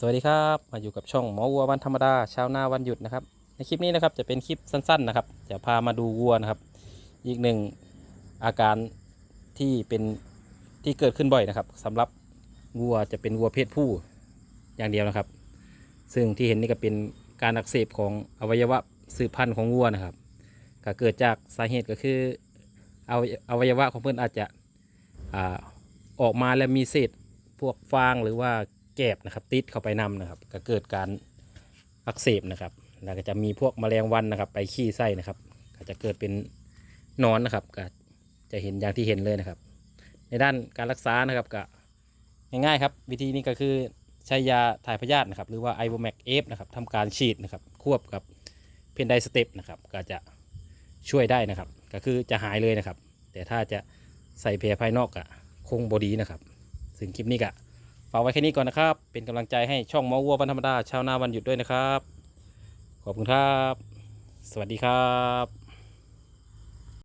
สวัสดีครับมาอยู่กับช่องหมอวัววันธรรมดาชาวนาวันหยุดนะครับ ในคลิปนี้นะครับจะเป็นคลิปสั้นๆนะครับจะพามาดูวัวนะครับ อีกหนึ่งอาการที่เป็นที่เกิดขึ้นบ่อยนะครับสำหรับวัวจะเป็นวัวเพศผู้อย่างเดียวนะครับ ซึ่งที่เห็นนี่ก็เป็นการอักเสบของอวัยวะสืบพันธุ์ของวัวนะครับ ก็เกิดจากสาเหตุก็คืออวัยอวัยวะของเพื่อนอาจจะอออกมาแล้วมีเศษพวกฟางหรือว่า แกบนะครับ ติดเข้าไปนำนะครับ ก็เกิดการอักเสบนะครับ แล้วก็จะมีพวกแมลงวันนะครับ ไปขี้ไส้นะครับ ก็จะเกิดเป็นนอนนะครับ ก็จะเห็นอย่างที่เห็นเลยนะครับ ในด้านการรักษานะครับก็ง่ายๆครับ วิธีนี้ก็คือใช้ยาถ่ายพยาธินะครับ หรือว่าไอโบแมกเอฟนะครับทำการฉีดนะครับ ควบกับเพนไดสเต็ปนะครับ ก็จะช่วยได้นะครับ ก็คือจะหายเลยนะครับ แต่ถ้าจะใส่แผลภายนอกอะคงบดีนะครับ ซึ่งคลิปนี้ก็ากไว้แค่นี้ก่อนนะครับ เป็นกำลังใจให้ช่องมอวัววันธรรมดาชาวนาวันหยุดด้วยนะครับ ขอบคุณครับ สวัสดีครับ